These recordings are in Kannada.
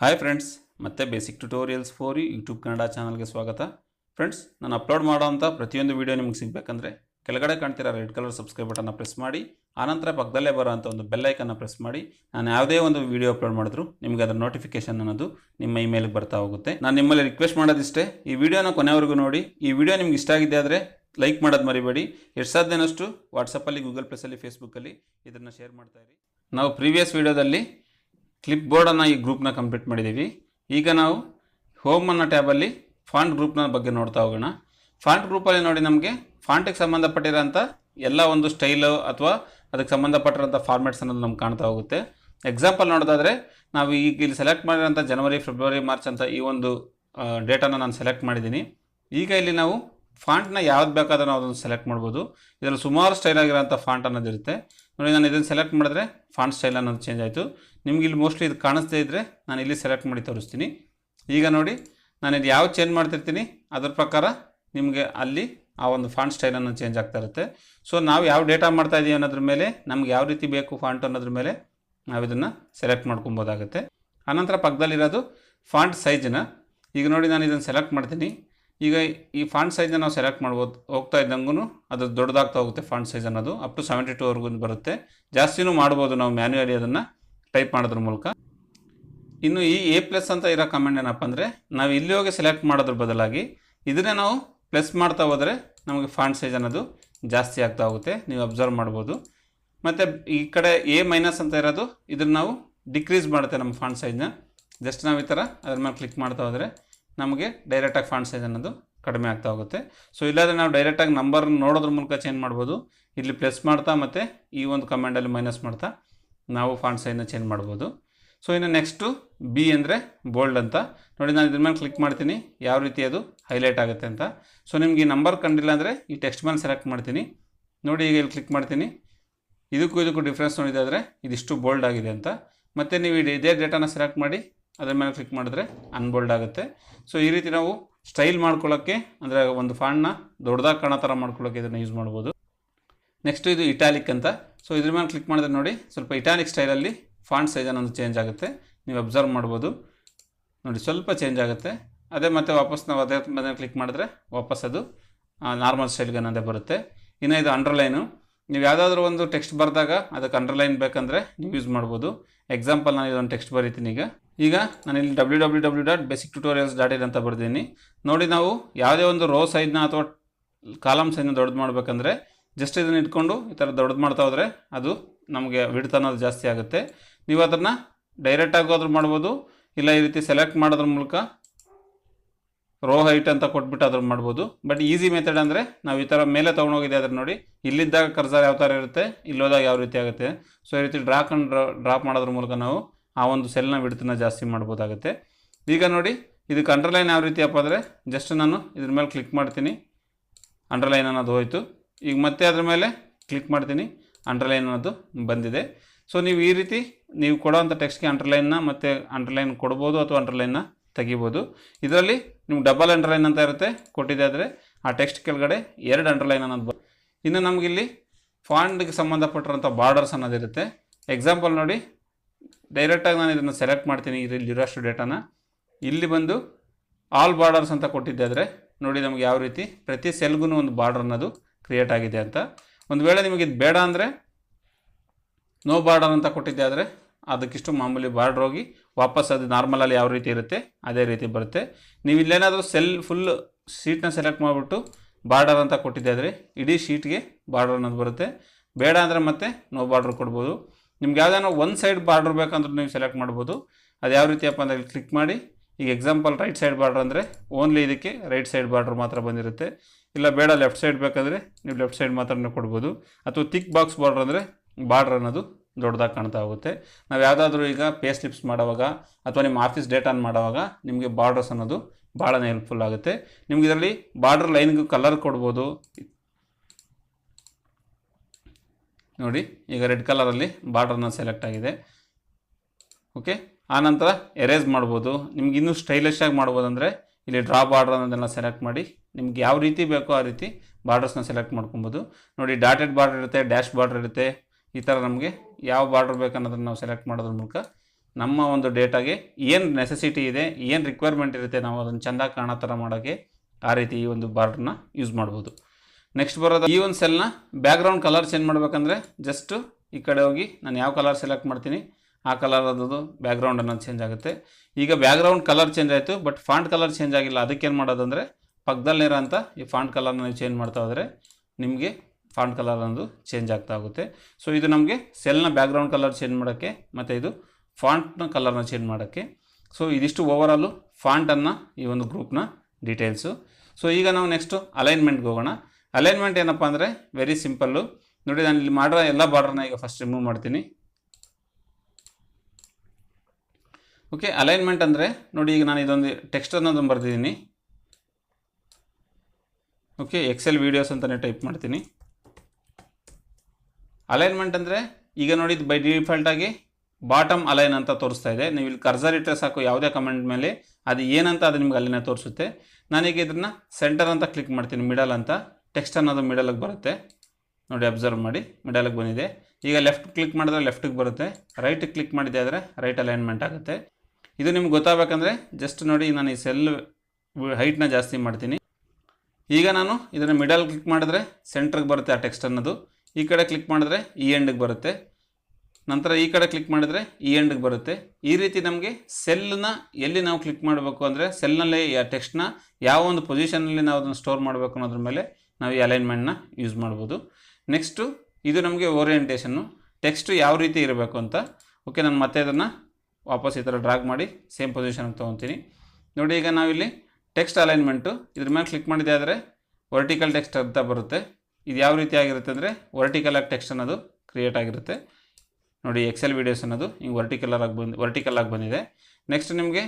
ಹಾಯ್ ಫ್ರೆಂಡ್ಸ್ ಮತ್ತೆ basic tutorials for YouTube Kannada ಚಾನಲ್ಗೆ ಸ್ವಾಗತ. ಫ್ರೆಂಡ್ಸ್ ನಾನು ಅಪ್ಲೋಡ್ ಮಾಡೋವಂಥ ಪ್ರತಿಯೊಂದು ವೀಡಿಯೋ ನಿಮ್ಗೆ ಸಿಗಬೇಕಂದ್ರೆ, ಕೆಳಗಡೆ ಕಾಣ್ತಿರೋ ರೆಡ್ ಕಲರ್ ಸಬ್ಸ್ಕ್ರೈಬ್ ಬಟನ್ನ ಪ್ರೆಸ್ ಮಾಡಿ ಆನಂತರ ಪಕ್ಕದಲ್ಲೇ ಬರೋಂಥ ಒಂದು ಬೆಲ್ಲೈಕನ್ನು ಪ್ರೆಸ್ ಮಾಡಿ, ನಾನು ಯಾವುದೇ ಒಂದು ವೀಡಿಯೋ ಅಪ್ಲೋಡ್ ಮಾಡಿದ್ರು ನಿಮಗೆ ಅದರ ನೋಟಿಫಿಕೇಶನ್ ಅನ್ನೋದು ನಿಮ್ಮ ಇಮೇಲ್ಗೆ ಬರ್ತಾ ಹೋಗುತ್ತೆ. ನಾನು ನಿಮ್ಮಲ್ಲಿ ರಿಕ್ವೆಸ್ಟ್ ಮಾಡೋದಿಷ್ಟೇ, ಈ ವಿಡಿಯೋನ ಕೊನೆವರೆಗೂ ನೋಡಿ, ಈ ವಿಡಿಯೋ ನಿಮ್ಗೆ ಇಷ್ಟ ಆಗಿದೆ ಆದರೆ ಲೈಕ್ ಮಾಡೋದು ಮರಿಬೇಡಿ. ಎಷ್ಟು ಸಾಧ್ಯನಷ್ಟು ವಾಟ್ಸಪ್ಪಲ್ಲಿ ಗೂಗಲ್ ಪ್ಲಸ್ಸಲ್ಲಿ ಫೇಸ್ಬುಕ್ಕಲ್ಲಿ ಇದನ್ನು ಶೇರ್ ಮಾಡ್ತಾ ಇರಿ. ನಾವು ಪ್ರೀವಿಯಸ್ ವೀಡಿಯೋದಲ್ಲಿ ಕ್ಲಿಪ್ ಬೋರ್ಡನ್ನು ಈ ಗ್ರೂಪ್ನ ಕಂಪ್ಲೀಟ್ ಮಾಡಿದ್ದೀವಿ. ಈಗ ನಾವು ಹೋಮ್ ಅನ್ನೋ ಟ್ಯಾಬಲ್ಲಿ ಫಾಂಟ್ ಗ್ರೂಪ್ನ ಬಗ್ಗೆ ನೋಡ್ತಾ ಹೋಗೋಣ. ಫಾಂಟ್ ಗ್ರೂಪಲ್ಲಿ ನೋಡಿ ನಮಗೆ ಫಾಂಟಿಗೆ ಸಂಬಂಧಪಟ್ಟಿರೋಂಥ ಎಲ್ಲ ಒಂದು ಸ್ಟೈಲು ಅಥವಾ ಅದಕ್ಕೆ ಸಂಬಂಧಪಟ್ಟಿರೋಂಥ ಫಾರ್ಮ್ಯಾಟ್ಸ್ ಅನ್ನೋದು ನಮ್ಗೆ ಕಾಣ್ತಾ ಹೋಗುತ್ತೆ. ಎಕ್ಸಾಂಪಲ್ ನೋಡೋದಾದರೆ ನಾವು ಈಗ ಇಲ್ಲಿ ಸೆಲೆಕ್ಟ್ ಮಾಡಿರೋಂಥ ಜನವರಿ ಫೆಬ್ರವರಿ ಮಾರ್ಚ್ ಅಂತ ಈ ಒಂದು ಡೇಟಾನ ನಾನು ಸೆಲೆಕ್ಟ್ ಮಾಡಿದ್ದೀನಿ. ಈಗ ಇಲ್ಲಿ ನಾವು ಫಾಂಟ್ನ ಯಾವ್ದು ಬೇಕಾದರೂ ನಾವು ಅದನ್ನು ಸೆಲೆಕ್ಟ್ ಮಾಡ್ಬೋದು. ಇದರಲ್ಲಿ ಸುಮಾರು ಸ್ಟೈಲ್ ಆಗಿರೋಂಥ ಫಾಂಟ್ ಅನ್ನೋದಿರುತ್ತೆ. ನೋಡಿ, ನಾನು ಇದನ್ನು ಸೆಲೆಕ್ಟ್ ಮಾಡಿದ್ರೆ ಫಾಂಟ್ ಸ್ಟೈಲ್ ಅನ್ನೋದು ಚೇಂಜ್ ಆಯಿತು. ನಿಮ್ಗೆ ಇಲ್ಲಿ ಮೋಸ್ಟ್ಲಿ ಇದು ಕಾಣಿಸ್ತಾ ಇದ್ದರೆ ನಾನು ಇಲ್ಲಿ ಸೆಲೆಕ್ಟ್ ಮಾಡಿ ತೋರಿಸ್ತೀನಿ. ಈಗ ನೋಡಿ, ನಾನು ಇದು ಯಾವ ಚೇಂಜ್ ಮಾಡ್ತಿರ್ತೀನಿ? ಅದ್ರ ಪ್ರಕಾರ ನಿಮಗೆ ಅಲ್ಲಿ ಆ ಒಂದು ಫಾಂಟ್ ಸ್ಟೈಲನ್ನು ಚೇಂಜ್ ಆಗ್ತಾ ಇರುತ್ತೆ. ಸೊ ನಾವು ಯಾವ ಡೇಟಾ ಮಾಡ್ತಾ ಇದ್ದೀವಿ ಅನ್ನೋದ್ರ ಮೇಲೆ, ನಮ್ಗೆ ಯಾವ ರೀತಿ ಬೇಕು ಫಾಂಟ್ ಅನ್ನೋದ್ರ ಮೇಲೆ ನಾವು ಇದನ್ನು ಸೆಲೆಕ್ಟ್ ಮಾಡ್ಕೊಬೋದಾಗುತ್ತೆ. ಆನಂತರ ಪಕ್ಕದಲ್ಲಿರೋದು ಫಾಂಟ್ ಸೈಜನ್ನು ಈಗ ನೋಡಿ ನಾನು ಇದನ್ನು ಸೆಲೆಕ್ಟ್ ಮಾಡ್ತೀನಿ. ಈಗ ಈ ಫಾಂಟ್ ಸೈಜನ್ನು ನಾವು ಸೆಲೆಕ್ಟ್ ಮಾಡ್ಬೋದು, ಹೋಗ್ತಾ ಇದ್ದಂಗೂ ಅದು ದೊಡ್ಡದಾಗ್ತಾ ಹೋಗುತ್ತೆ ಫಾಂಟ್ ಸೈಜ್ ಅನ್ನೋದು. ಅಪ್ ಟು ಸೆವೆಂಟಿ ಟೂವರೆಗೂ ಬರುತ್ತೆ. ಜಾಸ್ತಿನೂ ಮಾಡ್ಬೋದು ನಾವು ಮ್ಯಾನ್ಯುಯಲಿ ಅದನ್ನು. ಟೈಪ್ ಮಾಡೋದ್ರ ಮೂಲಕ. ಇನ್ನು ಈ ಎ ಪ್ಲಸ್ ಅಂತ ಇರೋ ಕಮೆಂಟ್ ಏನಪ್ಪ ಅಂದರೆ, ನಾವು ಇಲ್ಲಿ ಹೋಗಿ ಸೆಲೆಕ್ಟ್ ಮಾಡೋದ್ರ ಬದಲಾಗಿ ಇದನ್ನೇ ನಾವು ಪ್ಲಸ್ ಮಾಡ್ತಾ ಹೋದರೆ ನಮಗೆ ಫಾಂಟ್ ಸೈಜ್ ಅನ್ನೋದು ಜಾಸ್ತಿ ಆಗ್ತಾ ಹೋಗುತ್ತೆ. ನೀವು ಅಬ್ಸರ್ವ್ ಮಾಡ್ಬೋದು. ಮತ್ತು ಈ ಕಡೆ ಎ ಮೈನಸ್ ಅಂತ ಇರೋದು ಇದನ್ನು ನಾವು ಡಿಕ್ರೀಸ್ ಮಾಡುತ್ತೆ ನಮ್ಮ ಫಾಂಟ್ ಸೈಜ್ನ ಜಸ್ಟ್ ನಾವು ಈ ಥರ ಅದ್ರ ಮೇಲೆ ಕ್ಲಿಕ್ ಮಾಡ್ತಾ ಹೋದರೆ ನಮಗೆ ಡೈರೆಕ್ಟಾಗಿ ಫಾಂಟ್ ಸೈಜ್ ಅನ್ನೋದು ಕಡಿಮೆ ಆಗ್ತಾ ಹೋಗುತ್ತೆ. ಸೊ ಇಲ್ಲಾಂದರೆ ನಾವು ಡೈರೆಕ್ಟಾಗಿ ನಂಬರ್ ನೋಡೋದ್ರ ಮೂಲಕ ಚೇಂಜ್ ಮಾಡ್ಬೋದು. ಇಲ್ಲಿ ಪ್ಲಸ್ ಮಾಡ್ತಾ ಮತ್ತು ಈ ಒಂದು ಕಮೆಂಡಲ್ಲಿ ಮೈನಸ್ ಮಾಡ್ತಾ ನಾವು ಫಾಂಟ್ ಸೈನ ಚೇಂಜ್ ಮಾಡ್ಬೋದು. ಸೊ ಇನ್ನು ನೆಕ್ಸ್ಟು ಬಿ ಅಂದರೆ ಬೋಲ್ಡ್ ಅಂತ. ನೋಡಿ, ನಾನು ಇದ್ರ ಮೇಲೆ ಕ್ಲಿಕ್ ಮಾಡ್ತೀನಿ. ಯಾವ ರೀತಿ ಅದು ಹೈಲೈಟ್ ಆಗುತ್ತೆ ಅಂತ. ಸೊ ನಿಮ್ಗೆ ಈ ನಂಬರ್ ಕಂಡಿಲ್ಲ ಅಂದರೆ ಈ ಟೆಕ್ಸ್ಟ್ ಮೇಲೆ ಸೆಲೆಕ್ಟ್ ಮಾಡ್ತೀನಿ. ನೋಡಿ, ಈಗ ಇಲ್ಲಿ ಕ್ಲಿಕ್ ಮಾಡ್ತೀನಿ. ಇದಕ್ಕೂ ಇದಕ್ಕೂ ಡಿಫ್ರೆನ್ಸ್ ನೋಡಿದಾದರೆ ಇದಿಷ್ಟು ಬೋಲ್ಡ್ ಆಗಿದೆ ಅಂತ. ಮತ್ತು ನೀವು ಇದೇ- ಇದೇ ಡೇಟಾನ ಸೆಲೆಕ್ಟ್ ಮಾಡಿ, ಅದ್ರ ಮೇಲೆ ಕ್ಲಿಕ್ ಮಾಡಿದ್ರೆ ಅನ್ಬೋಲ್ಡ್ ಆಗುತ್ತೆ. ಸೊ ಈ ರೀತಿ ನಾವು ಸ್ಟೈಲ್ ಮಾಡ್ಕೊಳ್ಳೋಕ್ಕೆ, ಅಂದರೆ ಒಂದು ಫಾಂಡ್ನ ದೊಡ್ಡದಾಗಿ ಕಾಣೋ ಥರ ಮಾಡ್ಕೊಳ್ಳೋಕ್ಕೆ ಇದನ್ನು ಯೂಸ್ ಮಾಡ್ಬೋದು. ನೆಕ್ಸ್ಟ್ ಇದು ಇಟಾಲಿಕ್ ಅಂತ. ಸೊ ಇದ್ರ ಮೇಲೆ ಕ್ಲಿಕ್ ಮಾಡಿದ್ರೆ ನೋಡಿ, ಸ್ವಲ್ಪ ಇಟಾಲಿಕ್ ಸ್ಟೈಲಲ್ಲಿ ಫಾಂಟ್ ಸೈಜ್ ಅನ್ನೋದು ಚೇಂಜ್ ಆಗುತ್ತೆ. ನೀವು ಅಬ್ಸರ್ವ್ ಮಾಡ್ಬೋದು. ನೋಡಿ, ಸ್ವಲ್ಪ ಚೇಂಜ್ ಆಗುತ್ತೆ. ಅದೇ ಮತ್ತೆ ವಾಪಸ್ ನಾವು ಅದೇ ಮೇಲೆ ಕ್ಲಿಕ್ ಮಾಡಿದ್ರೆ ವಾಪಸ್ ಅದು ನಾರ್ಮಲ್ ಸ್ಟೈಲ್ಗೆ ಅನ್ನೋದೇ ಬರುತ್ತೆ. ಇನ್ನು ಇದು ಅಂಡರ್ಲೈನು ನೀವು ಯಾವುದಾದ್ರೂ ಒಂದು ಟೆಕ್ಸ್ಟ್ ಬರೆದಾಗ ಅದಕ್ಕೆ ಅಂಡರ್ಲೈನ್ ಬೇಕಂದರೆ ನೀವು ಯೂಸ್ ಮಾಡ್ಬೋದು. ಎಕ್ಸಾಂಪಲ್ ನಾನು ಇದೊಂದು ಟೆಕ್ಸ್ಟ್ ಬರೀತೀನಿ ಈಗ. ಈಗ ನಾನು ಇಲ್ಲಿ W W W dot basic tutorials dot in ಅಂತ ಬರ್ದೀನಿ ನೋಡಿ ನಾವು ಯಾವುದೇ ಒಂದು ರೋ ಸೈಜ್ನ ಅಥವಾ ಕಾಲಮ್ ಸೈಜ್ನ ದೊಡ್ಡದು ಮಾಡಬೇಕಂದ್ರೆ ಜಸ್ಟ್ ಇದನ್ನು ಇಟ್ಕೊಂಡು ಈ ಥರ ದೊಡ್ಡದು ಮಾಡ್ತಾ ಹೋದರೆ ಅದು ನಮಗೆ ವಿಡ್ತ್ ಅನ್ನೋದು ಜಾಸ್ತಿ ಆಗುತ್ತೆ. ನೀವು ಅದನ್ನು ಡೈರೆಕ್ಟಾಗಿ ಹೋದ್ರೂ ಮಾಡ್ಬೋದು, ಇಲ್ಲ ಈ ರೀತಿ ಸೆಲೆಕ್ಟ್ ಮಾಡೋದ್ರ ಮೂಲಕ ರೋ ಹೈಟ್ ಅಂತ ಕೊಟ್ಬಿಟ್ಟು ಅದ್ರ ಮಾಡ್ಬೋದು. ಬಟ್ ಈಸಿ ಮೆಥಡ್ ಅಂದರೆ ನಾವು ಈ ಥರ ಮೇಲೆ ತೊಗೊಂಡೋಗಿದೆ ಅದ್ರ ನೋಡಿ, ಇಲ್ಲಿದ್ದಾಗ ಕರ್ಸರ್ ಯಾವ ಥರ ಇರುತ್ತೆ ಇಲ್ಲೋದಾಗ ಯಾವ ರೀತಿ ಆಗುತ್ತೆ. ಸೊ ಈ ರೀತಿ ಡ್ರಾಕ್ ಅಂಡ್ ಡ್ರಾಪ್ ಮಾಡೋದ್ರ ಮೂಲಕ ನಾವು ಆ ಒಂದು ಸೆಲ್ನ ವಿಡ್ತನ್ನ ಜಾಸ್ತಿ ಮಾಡ್ಬೋದಾಗುತ್ತೆ. ಈಗ ನೋಡಿ ಇದಕ್ಕೆ ಅಂಡರ್ಲೈನ್ ಯಾವ ರೀತಿ ಅಪ್ಪ ಅಂದರೆ ಜಸ್ಟ್ ನಾನು ಇದ್ರ ಮೇಲೆ ಕ್ಲಿಕ್ ಮಾಡ್ತೀನಿ. ಅಂಡರ್ಲೈನ್ ಅನ್ನೋದು ಹೋಯಿತು. ಈಗ ಮತ್ತೆ ಅದರ ಮೇಲೆ ಕ್ಲಿಕ್ ಮಾಡ್ತೀನಿ. ಅಂಡರ್ಲೈನ್ ಅನ್ನೋದು ಬಂದಿದೆ. ಸೊ ನೀವು ಈ ರೀತಿ ನೀವು ಕೊಡೋವಂಥ ಟೆಕ್ಸ್ಟ್ಗೆ ಅಂಡರ್ಲೈನ್ನ ಮತ್ತು ಅಂಡರ್ಲೈನ್ ಕೊಡ್ಬೋದು ಅಥವಾ ಅಂಡರ್ಲೈನ್ನ ತೆಗಿಬೋದು. ಇದರಲ್ಲಿ ನಿಮ್ಗೆ ಡಬಲ್ ಅಂಡರ್ಲೈನ್ ಅಂತ ಇರುತ್ತೆ. ಕೊಟ್ಟಿದೆ ಆದರೆ ಆ ಟೆಕ್ಸ್ಟ್ ಕೆಳಗಡೆ ಎರಡು ಅಂಡರ್ಲೈನ್ ಅನ್ನೋದು ಇನ್ನು ನಮಗಿಲ್ಲಿ ಫಾಂಡ್ಗೆ ಸಂಬಂಧಪಟ್ಟಿರೋಂಥ ಬಾರ್ಡರ್ಸ್ ಅನ್ನೋದಿರುತ್ತೆ ಎಕ್ಸಾಂಪಲ್ ನೋಡಿ ಡೈರೆಕ್ಟಾಗಿ ನಾನು ಇದನ್ನು ಸೆಲೆಕ್ಟ್ ಮಾಡ್ತೀನಿ ಇಲ್ಲಿ ಇರೋಷ್ಟು ಡೇಟಾನ ಇಲ್ಲಿ ಬಂದು ಆಲ್ ಬಾರ್ಡರ್ಸ್ ಅಂತ ಕೊಟ್ಟಿದ್ದೆ ಆದರೆ ನೋಡಿ ನಮಗೆ ಯಾವ ರೀತಿ ಪ್ರತಿ ಸೆಲ್ಗೂ ಒಂದು ಬಾರ್ಡರ್ ಅನ್ನೋದು ಕ್ರಿಯೇಟ್ ಆಗಿದೆ ಅಂತ. ಒಂದು ವೇಳೆ ನಿಮಗೆ ಇದು ಬೇಡ ಅಂದರೆ ನೋ ಬಾರ್ಡರ್ ಅಂತ ಕೊಟ್ಟಿದ್ದೆ ಆದರೆ ಅದಕ್ಕಿಷ್ಟು ಮಾಮೂಲಿ ಬಾರ್ಡ್ರ್ ಹೋಗಿ ವಾಪಸ್ ಅದು ನಾರ್ಮಲಲ್ಲಿ ಯಾವ ರೀತಿ ಇರುತ್ತೆ, ಅದೇ ರೀತಿ ಬರುತ್ತೆ. ನೀವು ಇಲ್ಲೇನಾದರೂ ಸೆಲ್ ಫುಲ್ ಶೀಟ್ನ ಸೆಲೆಕ್ಟ್ ಮಾಡಿಬಿಟ್ಟು ಬಾರ್ಡರ್ ಅಂತ ಕೊಟ್ಟಿದ್ದೆ ಆದರೆ ಇಡೀ ಶೀಟ್ಗೆ ಬಾರ್ಡರ್ ಅನ್ನೋದು ಬರುತ್ತೆ. ಬೇಡ ಅಂದರೆ ಮತ್ತೆ ನೋ ಬಾರ್ಡ್ರ್ ಕೊಡ್ಬೋದು. ನಿಮ್ಗೆ ಯಾವುದಾನ ಒಂದು ಸೈಡ್ ಬಾರ್ಡ್ರ್ ಬೇಕಂದ್ರೂ ನೀವು ಸೆಲೆಕ್ಟ್ ಮಾಡ್ಬೋದು. ಅದು ಯಾವ ರೀತಿಯಪ್ಪ ಅಂದರೆ ಇಲ್ಲಿ ಕ್ಲಿಕ್ ಮಾಡಿ, ಈಗ ಎಕ್ಸಾಂಪಲ್ ರೈಟ್ ಸೈಡ್ ಬಾರ್ಡ್ರ್ ಅಂದರೆ ಓನ್ಲಿ ಇದಕ್ಕೆ ರೈಟ್ ಸೈಡ್ ಬಾರ್ಡರ್ ಮಾತ್ರ ಬಂದಿರುತ್ತೆ. ಇಲ್ಲ ಬೇಡ ಲೆಫ್ಟ್ ಸೈಡ್ ಬೇಕಾದರೆ ನೀವು ಲೆಫ್ಟ್ ಸೈಡ್ ಮಾತ್ರ ಕೊಡ್ಬೋದು. ಅಥವಾ ತಿಕ್ ಬಾಕ್ಸ್ ಬಾರ್ಡ್ರ್ ಅಂದರೆ ಬಾರ್ಡ್ರ್ ಅನ್ನೋದು ದೊಡ್ಡದಾಗಿ ಕಾಣ್ತಾ ಹೋಗುತ್ತೆ. ನಾವು ಯಾವುದಾದ್ರೂ ಈಗ ಪೇ ಸ್ಲಿಪ್ಸ್ ಮಾಡುವಾಗ ಅಥವಾ ನಿಮ್ಮ ಆಫೀಸ್ ಡೇಟಾನ ಮಾಡುವಾಗ ನಿಮಗೆ ಬಾರ್ಡರ್ಸ್ ಅನ್ನೋದು ಭಾಳನೇ ಹೆಲ್ಪ್ಫುಲ್ ಆಗುತ್ತೆ. ನಿಮ್ಗೆ ಇದರಲ್ಲಿ ಬಾರ್ಡರ್ ಲೈನ್ಗೂ ಕಲರ್ ಕೊಡ್ಬೋದು. ನೋಡಿ, ಈಗ ರೆಡ್ ಕಲರಲ್ಲಿ ಬಾರ್ಡ್ರನ್ನ ಸೆಲೆಕ್ಟ್ ಆಗಿದೆ. ಓಕೆ ಆನಂತರ ಎರೇಸ್ ಮಾಡ್ಬೋದು. ನಿಮ್ಗೆ ಇನ್ನೂ ಸ್ಟೈಲಿಶ್ ಆಗಿ ಮಾಡ್ಬೋದು ಅಂದರೆ ಇಲ್ಲಿ ಡ್ರಾ ಬಾರ್ಡರ್ ಅನ್ನೋದನ್ನು ಸೆಲೆಕ್ಟ್ ಮಾಡಿ ನಿಮ್ಗೆ ಯಾವ ರೀತಿ ಬೇಕೋ ಆ ರೀತಿ ಬಾರ್ಡರ್ಸ್ನ ಸೆಲೆಕ್ಟ್ ಮಾಡ್ಕೊಬೋದು. ನೋಡಿ ಡಾಟೆಡ್ ಬಾರ್ಡರ್ ಇರುತ್ತೆ ಡ್ಯಾಶ್ ಬಾರ್ಡರ್ ಇರುತ್ತೆ, ಈ ಥರ ನಮಗೆ ಯಾವ ಬಾರ್ಡರ್ ಬೇಕು ಅನ್ನೋದನ್ನು ನಾವು ಸೆಲೆಕ್ಟ್ ಮಾಡೋದ್ರ ಮೂಲಕ ನಮ್ಮ ಒಂದು ಡೇಟಾಗೆ ಏನು ನೆಸೆಸಿಟಿ ಇದೆ, ಏನು ರಿಕ್ವೈರ್ಮೆಂಟ್ ಇರುತ್ತೆ ನಾವು ಅದನ್ನು ಚೆಂದ ಕಾಣೋ ಥರ ಮಾಡೋಕ್ಕೆ ಆ ರೀತಿ ಈ ಒಂದು ಬಾರ್ಡ್ರನ್ನ ಯೂಸ್ ಮಾಡ್ಬೋದು. ನೆಕ್ಸ್ಟ್ ಬರೋದು ಈ ಒಂದು ಸೆಲ್ನ ಬ್ಯಾಕ್ಗ್ರೌಂಡ್ ಕಲರ್ ಚೇಂಜ್ ಮಾಡಬೇಕಂದ್ರೆ ಜಸ್ಟು ಈ ಕಡೆ ಹೋಗಿ ನಾನು ಯಾವ ಕಲರ್ ಸೆಲೆಕ್ಟ್ ಮಾಡ್ತೀನಿ, ಆ ಕಲರ್ ಅದದು ಬ್ಯಾಕ್ಗ್ರೌಂಡ್ ಅನ್ನೋದು ಚೇಂಜ್ ಆಗುತ್ತೆ. ಈಗ ಬ್ಯಾಕ್ಗ್ರೌಂಡ್ ಕಲರ್ ಚೇಂಜ್ ಆಯಿತು ಬಟ್ ಫಾಂಟ್ ಕಲರ್ ಚೇಂಜ್ ಆಗಿಲ್ಲ ಅದಕ್ಕೇನು ಮಾಡೋದಂದರೆ ಪಕ್ಕದಲ್ಲಿರೋಂಥ ಈ ಫಾಂಟ್ ಕಲರ್ನ ನೀವು ಚೇಂಜ್ ಮಾಡ್ತಾ ಹೋದರೆ ನಿಮಗೆ ಫಾಂಟ್ ಕಲರ್ ಅನ್ನೋದು ಚೇಂಜ್ ಆಗ್ತಾ ಹೋಗುತ್ತೆ. ಸೊ ಇದು ನಮಗೆ ಸೆಲ್ನ ಬ್ಯಾಕ್ಗ್ರೌಂಡ್ ಕಲರ್ ಚೇಂಜ್ ಮಾಡೋಕ್ಕೆ ಮತ್ತು ಇದು ಫಾಂಟ್ನ ಕಲರ್ನ ಚೇಂಜ್ ಮಾಡೋಕ್ಕೆ. ಸೊ ಇದಿಷ್ಟು ಓವರಾಲು ಫಾಂಟನ್ನು ಈ ಒಂದು ಗ್ರೂಪ್ನ ಡೀಟೇಲ್ಸು ಸೊ ಈಗ ನಾವು ನೆಕ್ಸ್ಟು ಅಲೈನ್ಮೆಂಟ್ಗೆ ಹೋಗೋಣ. ಅಲೈನ್ಮೆಂಟ್ ಏನಪ್ಪ ಅಂದರೆ ವೆರಿ ಸಿಂಪಲ್ಲು ನೋಡಿ, ನಾನು ಇಲ್ಲಿ ಮಾಡಿರೋ ಎಲ್ಲ ಬಾರ್ಡ್ರನ್ನ ಈಗ ಫಸ್ಟ್ ರಿಮೂವ್ ಮಾಡ್ತೀನಿ. ಓಕೆ ಅಲೈನ್ಮೆಂಟ್ ಅಂದರೆ ನೋಡಿ, ಈಗ ನಾನು ಇದೊಂದು ಟೆಕ್ಸ್ಟ್ ಅನ್ನೋದನ್ನು ಬರೆದಿದ್ದೀನಿ. ಓಕೆ ಎಕ್ಸೆಲ್ ವೀಡಿಯೋಸ್ ಅಂತಲೇ ಟೈಪ್ ಮಾಡ್ತೀನಿ. ಅಲೈನ್ಮೆಂಟ್ ಅಂದರೆ ಈಗ ನೋಡಿ ಬೈ ಡಿಫಾಲ್ಟಾಗಿ ಬಾಟಮ್ ಅಲೈನ್ ಅಂತ ತೋರಿಸ್ತಾ ಇದೆ. ನೀವು ಇಲ್ಲಿ ಕರ್ಸರ್ ಇಟ್ಟರೆ ಸಾಕು, ಯಾವುದೇ ಕಮೆಂಟ್ ಮೇಲೆ ಅದು ಏನಂತ ಅದು ನಿಮ್ಗೆ ಅಲ್ಲಿನ ತೋರಿಸುತ್ತೆ. ನಾನೀಗ ಇದನ್ನು ಸೆಂಟರ್ ಅಂತ ಕ್ಲಿಕ್ ಮಾಡ್ತೀನಿ ಮಿಡಲ್ ಅಂತ. ಟೆಕ್ಸ್ಟ್ ಅನ್ನೋದು ಮಿಡಲಿಗೆ ಬರುತ್ತೆ. ನೋಡಿ ಅಬ್ಸರ್ವ್ ಮಾಡಿ ಮಿಡಲಿಗೆ ಬಂದಿದೆ. ಈಗ ಲೆಫ್ಟ್ ಕ್ಲಿಕ್ ಮಾಡಿದ್ರೆ ಲೆಫ್ಟಿಗೆ ಬರುತ್ತೆ. ರೈಟ್ ಕ್ಲಿಕ್ ಮಾಡಿದೆ ಆದರೆ ರೈಟ್ ಅಲೈನ್ಮೆಂಟ್ ಆಗುತ್ತೆ. ಇದು ನಿಮ್ಗೆ ಗೊತ್ತಾಗಬೇಕಂದ್ರೆ ಜಸ್ಟ್ ನೋಡಿ ನಾನು ಈ ಸೆಲ್ ಹೈಟ್ನ ಜಾಸ್ತಿ ಮಾಡ್ತೀನಿ. ಈಗ ನಾನು ಇದನ್ನು ಮಿಡಲ್ ಕ್ಲಿಕ್ ಮಾಡಿದ್ರೆ ಸೆಂಟ್ರಿಗೆ ಬರುತ್ತೆ ಆ ಟೆಕ್ಸ್ಟ್ ಅನ್ನೋದು. ಈ ಕಡೆ ಕ್ಲಿಕ್ ಮಾಡಿದ್ರೆ ಈ ಎಂಡಿಗೆ ಬರುತ್ತೆ. ನಂತರ ಈ ಕಡೆ ಕ್ಲಿಕ್ ಮಾಡಿದ್ರೆ ಈ ಎಂಡಿಗೆ ಬರುತ್ತೆ. ಈ ರೀತಿ ನಮಗೆ ಸೆಲ್ನ ಎಲ್ಲಿ ನಾವು ಕ್ಲಿಕ್ ಮಾಡಬೇಕು ಅಂದರೆ ಸೆಲ್ನಲ್ಲಿ ಆ ಟೆಕ್ಸ್ಟ್ನ ಯಾವ ಒಂದು ಪೊಸಿಷನಲ್ಲಿ ನಾವು ಅದನ್ನು ಸ್ಟೋರ್ ಮಾಡಬೇಕು ಅನ್ನೋದ್ರ ಮೇಲೆ ನಾವು ಈ ಅಲೈನ್ಮೆಂಟ್ನ ಯೂಸ್ ಮಾಡ್ಬೋದು. ನೆಕ್ಸ್ಟು ಇದು ನಮಗೆ ಓರಿಯೆಂಟೇಷನ್ನು ಟೆಕ್ಸ್ಟು ಯಾವ ರೀತಿ ಇರಬೇಕು ಅಂತ. ಓಕೆ ನಾನು ಮತ್ತೆ ಅದನ್ನು ವಾಪಸ್ ಈ ಥರ ಡ್ರಾಗ್ ಮಾಡಿ ಸೇಮ್ ಪೊಸಿಷನ್ಗೆ ತೊಗೊತೀನಿ. ನೋಡಿ, ಈಗ ನಾವಿಲ್ಲಿ ಟೆಕ್ಸ್ಟ್ ಅಲೈನ್ಮೆಂಟು ಇದ್ರ ಮೇಲೆ ಕ್ಲಿಕ್ ಮಾಡಿದೆ ಆದರೆ ವರ್ಟಿಕಲ್ ಟೆಕ್ಸ್ಟ್ ಅಂತ ಬರುತ್ತೆ. ಇದು ಯಾವ ರೀತಿ ಆಗಿರುತ್ತೆ ಅಂದರೆ ವರ್ಟಿಕಲ್ ಆಗಿ ಟೆಕ್ಸ್ಟ್ ಅನ್ನೋದು ಕ್ರಿಯೇಟ್ ಆಗಿರುತ್ತೆ. ನೋಡಿ ಎಕ್ಸೆಲ್ ವೀಡಿಯೋಸ್ ಅನ್ನೋದು ಹಿಂಗೆ ವರ್ಟಿಕಲ್ ಆಗಿ ಬಂದು ವರ್ಟಿಕಲ್ ಆಗಿ ಬಂದಿದೆ. ನೆಕ್ಸ್ಟ್ ನಿಮಗೆ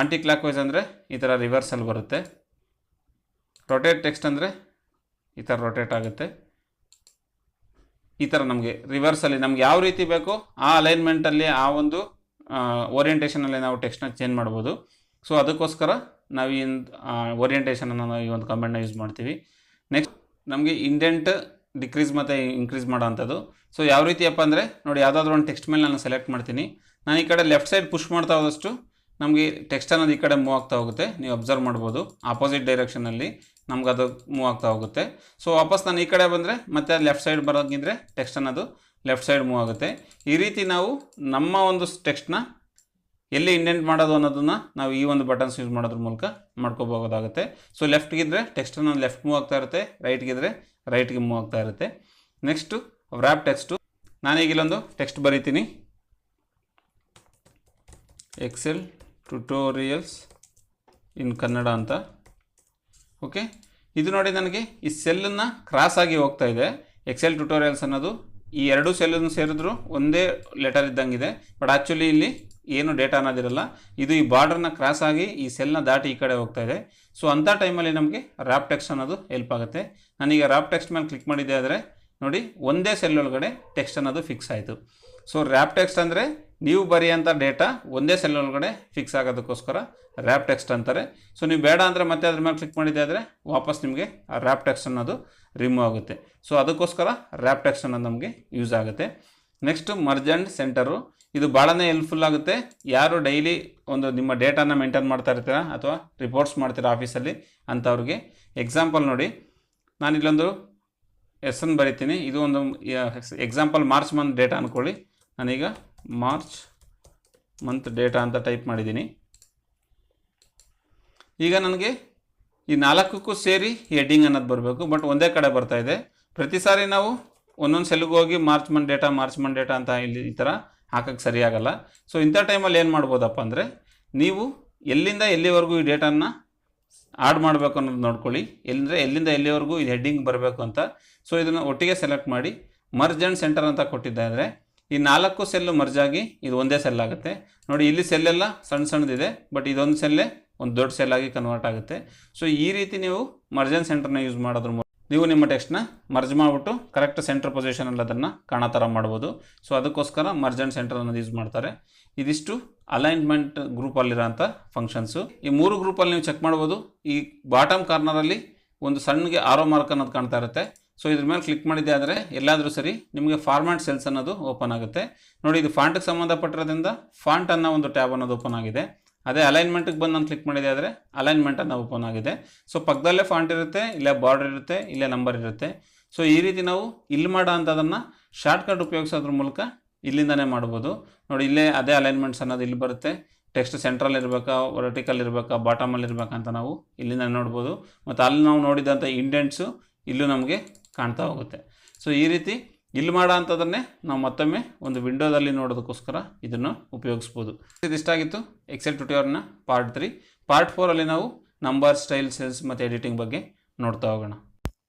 ಆಂಟಿ ಕ್ಲಾಕ್ ವೈಸ್ ಅಂದರೆ ಈ ಥರ ರಿವರ್ಸಲ್ಲಿ ಬರುತ್ತೆ. ರೊಟೇಟ್ ಟೆಕ್ಸ್ಟ್ ಅಂದರೆ ಈ ಥರ ರೊಟೇಟ್ ಆಗುತ್ತೆ. ಈ ಥರ ನಮಗೆ ರಿವರ್ಸಲ್ಲಿ ನಮ್ಗೆ ಯಾವ ರೀತಿ ಬೇಕೋ ಆ ಅಲೈನ್ಮೆಂಟಲ್ಲಿ ಆ ಒಂದು ಓರಿಯೆಂಟೇಷನಲ್ಲಿ ನಾವು ಟೆಕ್ಸ್ಟ್ನ ಚೇಂಜ್ ಮಾಡ್ಬೋದು. ಸೊ ಅದಕ್ಕೋಸ್ಕರ ನಾವು ಈ ಓರಿಯೆಂಟೇಷನನ್ನು ನಾವು ಈ ಒಂದು ಕಮೆಂಟ್ನ ಯೂಸ್ ಮಾಡ್ತೀವಿ. ನೆಕ್ಸ್ಟ್ ನಮಗೆ ಇಂಡೆಂಟ್ ಡಿಕ್ರೀಸ್ ಮತ್ತು ಇನ್ಕ್ರೀಸ್ ಮಾಡೋ ಅಂಥದ್ದು ಸೊ ಯಾವ ರೀತಿಯಪ್ಪ ಅಂದರೆ, ನೋಡಿ ಯಾವುದಾದ್ರೂ ಒಂದು ಟೆಕ್ಸ್ಟ್ ಮೇಲೆ ನಾನು ಸೆಲೆಕ್ಟ್ ಮಾಡ್ತೀನಿ. ನಾನು ಈ ಕಡೆ ಲೆಫ್ಟ್ ಸೈಡ್ ಪುಷ್ ಮಾಡ್ತಾ ಹೋದಷ್ಟು ನಮಗೆ ಟೆಕ್ಸ್ಟ್ ಅನ್ನೋದು ಈ ಕಡೆ ಮೂವ್ ಆಗ್ತಾ ಹೋಗುತ್ತೆ. ನೀವು ಅಬ್ಸರ್ವ್ ಮಾಡ್ಬೋದು. ಆಪೋಸಿಟ್ ಡೈರೆಕ್ಷನಲ್ಲಿ ನಮ್ಗೆ ಅದು ಮೂವ್ ಆಗ್ತಾ ಹೋಗುತ್ತೆ. ಸೊ ವಾಪಸ್ ನಾನು ಈ ಕಡೆ ಬಂದರೆ, ಮತ್ತೆ ಲೆಫ್ಟ್ ಸೈಡ್ ಬರೋಂಗಿದ್ರೆ ಟೆಕ್ಸ್ಟ್ ಅನ್ನೋದು ಲೆಫ್ಟ್ ಸೈಡ್ ಮೂವ್ ಆಗುತ್ತೆ. ಈ ರೀತಿ ನಾವು ನಮ್ಮ ಒಂದು ಟೆಕ್ಸ್ಟ್ನ ಎಲ್ಲಿ ಇಂಡೆಂಟ್ ಮಾಡೋದು ಅನ್ನೋದನ್ನು ನಾವು ಈ ಒಂದು ಬಟನ್ಸ್ ಯೂಸ್ ಮಾಡೋದ್ರ ಮೂಲಕ ಮಾಡ್ಕೋಬೋದಾಗುತ್ತೆ. ಸೊ ಲೆಫ್ಟ್ಗಿದ್ರೆ ಟೆಕ್ಸ್ಟ್ ಅನ್ನೋದು ಲೆಫ್ಟ್ ಮೂವ್ ಆಗ್ತಾ ಇರುತ್ತೆ ರೈಟ್ಗಿದ್ರೆ ರೈಟ್ಗೆ ಮೂವ್ ಆಗ್ತಾ ಇರುತ್ತೆ. ನೆಕ್ಸ್ಟು ವ್ರಾಪ್ ಟೆಕ್ಸ್ಟು ನಾನೀಗ ಇಲ್ಲೊಂದು ಟೆಕ್ಸ್ಟ್ ಬರೀತೀನಿ. ಎಕ್ಸೆಲ್ ಟ್ಯುಟೋರಿಯಲ್ಸ್ ಇನ್ ಕನ್ನಡ ಅಂತ. ಓಕೆ ಇದು ನೋಡಿ ನನಗೆ ಈ ಸೆಲ್ಲನ್ನು ಕ್ರಾಸ್ ಆಗಿ ಹೋಗ್ತಾ ಇದೆ. ಎಕ್ಸೆಲ್ ಟ್ಯುಟೋರಿಯಲ್ಸ್ ಅನ್ನೋದು ಈ ಎರಡೂ ಸೆಲ್ಲನ್ನು ಸೇರಿದ್ರು ಒಂದೇ ಲೆಟರ್ ಇದ್ದಂಗಿದೆ. ಬಟ್ ಆ್ಯಕ್ಚುಲಿ ಇಲ್ಲಿ ಏನು ಡೇಟಾ ಅನ್ನೋದಿರಲ್ಲ, ಇದು ಈ ಬಾರ್ಡರ್ನ ಕ್ರಾಸ್ ಆಗಿ ಈ ಸೆಲ್ನ ದಾಟಿ ಈ ಕಡೆ ಹೋಗ್ತಾ ಇದೆ. ಸೊ ಅಂಥ ಟೈಮಲ್ಲಿ ನಮಗೆ ರ್ಯಾಪ್ ಟೆಕ್ಸ್ಟ್ ಅನ್ನೋದು ಹೆಲ್ಪ್ ಆಗುತ್ತೆ. ನಾನೀಗ ರ್ಯಾಪ್ ಟೆಕ್ಸ್ಟ್ ಮೇಲೆ ಕ್ಲಿಕ್ ಮಾಡಿದ್ದೆ ಆದರೆ, ನೋಡಿ, ಒಂದೇ ಸೆಲ್ ಒಳಗಡೆ ಟೆಕ್ಸ್ಟ್ ಅನ್ನೋದು ಫಿಕ್ಸ್ ಆಯಿತು. ಸೊ ರ್ಯಾಪ್ ಟೆಕ್ಸ್ಟ್ ಅಂದರೆ ನೀವು ಬರೆಯೋಂಥ ಡೇಟಾ ಒಂದೇ ಸೆಲ್ ಒಳಗಡೆ ಫಿಕ್ಸ್ ಆಗೋದಕ್ಕೋಸ್ಕರ ರ್ಯಾಪ್ ಟೆಕ್ಸ್ಟ್ ಅಂತಾರೆ. ಸೊ ನೀವು ಬೇಡ ಅಂದರೆ ಮತ್ತೆ ಅದ್ರ ಮೇಲೆ ಕ್ಲಿಕ್ ಮಾಡಿದ್ದೆ ಆದರೆ ವಾಪಸ್ ನಿಮಗೆ ಆ ರ್ಯಾಪ್ ಅನ್ನೋದು ರಿಮೂವ್ ಆಗುತ್ತೆ. ಸೊ ಅದಕ್ಕೋಸ್ಕರ ರ್ಯಾಪ್ ಟೆಕ್ಸ್ಟ್ ಅನ್ನೋದು ನಮಗೆ ಯೂಸ್ ಆಗುತ್ತೆ. ನೆಕ್ಸ್ಟು ಮರ್ಜ್ ಆ್ಯಂಡ್ ಸೆಂಟರು ಇದು ಭಾಳನೇ ಹೆಲ್ಪ್ಫುಲ್ ಆಗುತ್ತೆ. ಯಾರು ಡೈಲಿ ಒಂದು ನಿಮ್ಮ ಡೇಟಾನ ಮೇಂಟೈನ್ ಮಾಡ್ತಾ ಇರ್ತೀರಾ ಅಥವಾ ರಿಪೋರ್ಟ್ಸ್ ಮಾಡ್ತೀರಾ ಆಫೀಸಲ್ಲಿ ಅಂಥವ್ರಿಗೆ ಎಕ್ಸಾಂಪಲ್ ನೋಡಿ, ನಾನು ಇಲ್ಲೊಂದು ಎಸನ್ ಬರಿತೀನಿ. ಇದು ಒಂದು ಎಕ್ಸಾಂಪಲ್ ಮಾರ್ಚ್ ಮಂತ್ ಡೇಟಾ ಅಂದ್ಕೊಳ್ಳಿ ನಾನೀಗ ಮಾರ್ಚ್ ಮಂತ್ ಡೇಟಾ ಅಂತ ಟೈಪ್ ಮಾಡಿದ್ದೀನಿ. ಈಗ ನನಗೆ ಈ ನಾಲ್ಕಕ್ಕೂ ಸೇರಿ ಹೆಡ್ಡಿಂಗ್ ಅನ್ನೋದು ಬರಬೇಕು ಬಟ್ ಒಂದೇ ಕಡೆ ಬರ್ತಾ ಇದೆ. ಪ್ರತಿ ಸಾರಿ ನಾವು ಒಂದೊಂದು ಸೆಲ್ಗೆ ಹೋಗಿ March month data March month data ಅಂತ ಇಲ್ಲಿ ಈ ಥರ ಹಾಕಕ್ಕೆ ಸರಿಯಾಗಲ್ಲ ಸೊ ಇಂಥ ಟೈಮಲ್ಲಿ ಏನು ಮಾಡ್ಬೋದಪ್ಪ ಅಂದರೆ ನೀವು ಎಲ್ಲಿಂದ ಎಲ್ಲಿವರೆಗೂ ಈ ಡೇಟನ್ನು ಆಡ್ ಮಾಡಬೇಕು ಅನ್ನೋದು ನೋಡ್ಕೊಳ್ಳಿ. ಎಲ್ಲಿಂದರೆ ಎಲ್ಲಿಂದ ಎಲ್ಲಿವರೆಗೂ ಇದು ಹೆಡ್ಡಿಂಗ್ ಬರಬೇಕು ಅಂತ. ಸೊ ಇದನ್ನು ಒಟ್ಟಿಗೆ ಸೆಲೆಕ್ಟ್ ಮಾಡಿ ಮರ್ಜ್ ಆ್ಯಂಡ್ ಸೆಂಟರ್ ಅಂತ ಕೊಟ್ಟಿದ್ದಾದರೆ ಈ ನಾಲ್ಕು ಸೆಲ್ಲು ಮರ್ಜ್ ಆಗಿ ಇದು ಒಂದೇ ಸೆಲ್ ಆಗುತ್ತೆ. ನೋಡಿ, ಇಲ್ಲಿ ಸೆಲ್ಲೆಲ್ಲ ಸಣ್ಣ ಸಣ್ಣದಿದೆ ಬಟ್ ಇದೊಂದು ಸೆಲ್ಲೇ ಒಂದು ದೊಡ್ಡ ಸೆಲ್ ಆಗಿ ಕನ್ವರ್ಟ್ ಆಗುತ್ತೆ. ಸೊ ಈ ರೀತಿ ನೀವು ಮರ್ಜನ್ ಸೆಂಟರ್ನ ಯೂಸ್ ಮಾಡೋದ್ರ ನೀವು ನಿಮ್ಮ ಟೆಕ್ಸ್ಟ್ನ ಮರ್ಜ್ ಮಾಡಿಬಿಟ್ಟು ಕರೆಕ್ಟ್ ಸೆಂಟರ್ ಪೊಸಿಷನಲ್ಲಿ ಅದನ್ನು ಕಾಣೋ ಥರ ಮಾಡ್ಬೋದು. ಸೊ ಅದಕ್ಕೋಸ್ಕರ ಮರ್ಜ್ ಆ್ಯಂಡ್ ಸೆಂಟರ್ ಅನ್ನೋದು ಯೂಸ್ ಮಾಡ್ತಾರೆ. ಇದಿಷ್ಟು ಅಲೈನ್ಮೆಂಟ್ ಗ್ರೂಪಲ್ಲಿರೋಂಥ ಫಂಕ್ಷನ್ಸು ಈ ಮೂರು ಗ್ರೂಪಲ್ಲಿ ನೀವು ಚೆಕ್ ಮಾಡ್ಬೋದು. ಈ ಬಾಟಮ್ ಕಾರ್ನರಲ್ಲಿ ಒಂದು ಸಣ್ಣಗೆ ಆರೋ ಮಾರ್ಕ್ ಅನ್ನೋದು ಕಾಣ್ತಾ ಇರುತ್ತೆ. ಸೊ ಇದ್ರ ಮೇಲೆ ಕ್ಲಿಕ್ ಮಾಡಿದ್ದೆ ಆದರೆ ಎಲ್ಲಾದರೂ ಸರಿ ನಿಮಗೆ ಫಾರ್ಮ್ಯಾಟ್ ಸೆಲ್ಸ್ ಅನ್ನೋದು ಓಪನ್ ಆಗುತ್ತೆ. ನೋಡಿ, ಇದು ಫಾಂಟ್ಗೆ ಸಂಬಂಧಪಟ್ಟಿರೋದ್ರಿಂದ ಫಾಂಟ್ ಅನ್ನೋ ಒಂದು ಟ್ಯಾಬ್ ಅನ್ನೋದು ಓಪನ್ ಆಗಿದೆ. ಅದೇ ಅಲೈನ್ಮೆಂಟ್ಗೆ ಬಂದು ನಾನು ಕ್ಲಿಕ್ ಮಾಡಿದೆ ಆದರೆ ಅಲೈನ್ಮೆಂಟ್ ಅನ್ನೋ ಓಪನ್ ಆಗಿದೆ. ಸೊ ಪಕ್ಕದಲ್ಲೇ ಫಾಂಟ್ ಇರುತ್ತೆ, ಇಲ್ಲೇ ಬಾರ್ಡರ್ ಇರುತ್ತೆ, ಇಲ್ಲೇ ನಂಬರ್ ಇರುತ್ತೆ. ಸೊ ಈ ರೀತಿ ನಾವು ಇಲ್ಲಿ ಮಾಡೋ ಅಂಥದ್ದನ್ನು ಶಾರ್ಟ್ಕಟ್ ಉಪಯೋಗಿಸೋದ್ರ ಮೂಲಕ ಇಲ್ಲಿಂದನೇ ಮಾಡ್ಬೋದು. ನೋಡಿ, ಇಲ್ಲೇ ಅದೇ ಅಲೈನ್ಮೆಂಟ್ಸ್ ಅನ್ನೋದು ಇಲ್ಲಿ ಬರುತ್ತೆ. ಟೆಕ್ಸ್ಟ್ ಸೆಂಟ್ರಲ್ ಇರಬೇಕಾ ವರ್ಟಿಕಲ್ ಇರಬೇಕಾ ಬಾಟಮಲ್ಲಿ ಇರಬೇಕಾ ಅಂತ ನಾವು ಇಲ್ಲಿಂದ ನೋಡ್ಬೋದು. ಮತ್ತು ಅಲ್ಲಿ ನಾವು ನೋಡಿದಂಥ ಇಂಡೆಂಟ್ಸು ಇಲ್ಲೂ ನಮಗೆ ಕಾಣ್ತಾ ಹೋಗುತ್ತೆ. ಸೊ ಈ ರೀತಿ ಇಲ್ಲಿ ಮಾಡೋ ಅಂಥದ್ದನ್ನೇ ನಾವು ಮತ್ತೊಮ್ಮೆ ಒಂದು ವಿಂಡೋದಲ್ಲಿ ನೋಡೋದಕ್ಕೋಸ್ಕರ ಇದನ್ನು ಉಪಯೋಗಿಸ್ಬೋದು. ಇದಿಷ್ಟಾಗಿತ್ತು ಎಕ್ಸೆಲ್ ಟ್ಯೂಟೋರಿಯಲ್ನ ಪಾರ್ಟ್ ತ್ರೀ ಪಾರ್ಟ್ ಫೋರಲ್ಲಿ ನಾವು ನಂಬರ್ ಸ್ಟೈಲ್ ಸೆಲ್ಸ್ ಮತ್ತು ಎಡಿಟಿಂಗ್ ಬಗ್ಗೆ ನೋಡ್ತಾ ಹೋಗೋಣ.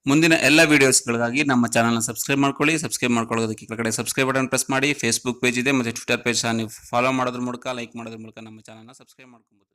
ಮುಂದಿನ ಎಲ್ಲ ವೀಡಿಯೋಸ್ಗಳಿಗಾಗಿ ನಮ್ಮ ಚಾನಲ್ನ ಸಬ್ಸ್ಕ್ರೈಬ್ ಮಾಡ್ಕೊಳ್ಳಿ. ಸಬ್ಸ್ಕ್ರೈಬ್ ಮಾಡ್ಕೊಳ್ಳೋದಕ್ಕೆ ಕೆಳಗಡೆ ಸಬ್ಸ್ಕ್ರೈಬ್ ಬಟನ್ ಪ್ರೆಸ್ ಮಾಡಿ. ಫೇಸ್ಬುಕ್ ಪೇಜ್ ಇದೆ. ಮತ್ತು ಟ್ವಿಟರ್ ಪೇಜ್ ನೀವು ಫಾಲೋ ಮಾಡೋದ್ರ ಮೂಲಕ ಲೈಕ್ ಮಾಡೋದ್ರ ಮೂಲಕ ನಮ್ಮ ಚಾನಲ್ನ ಸಬ್ಸ್ಕ್ರೈಬ್ ಮಾಡ್ಕೊಬೋದು.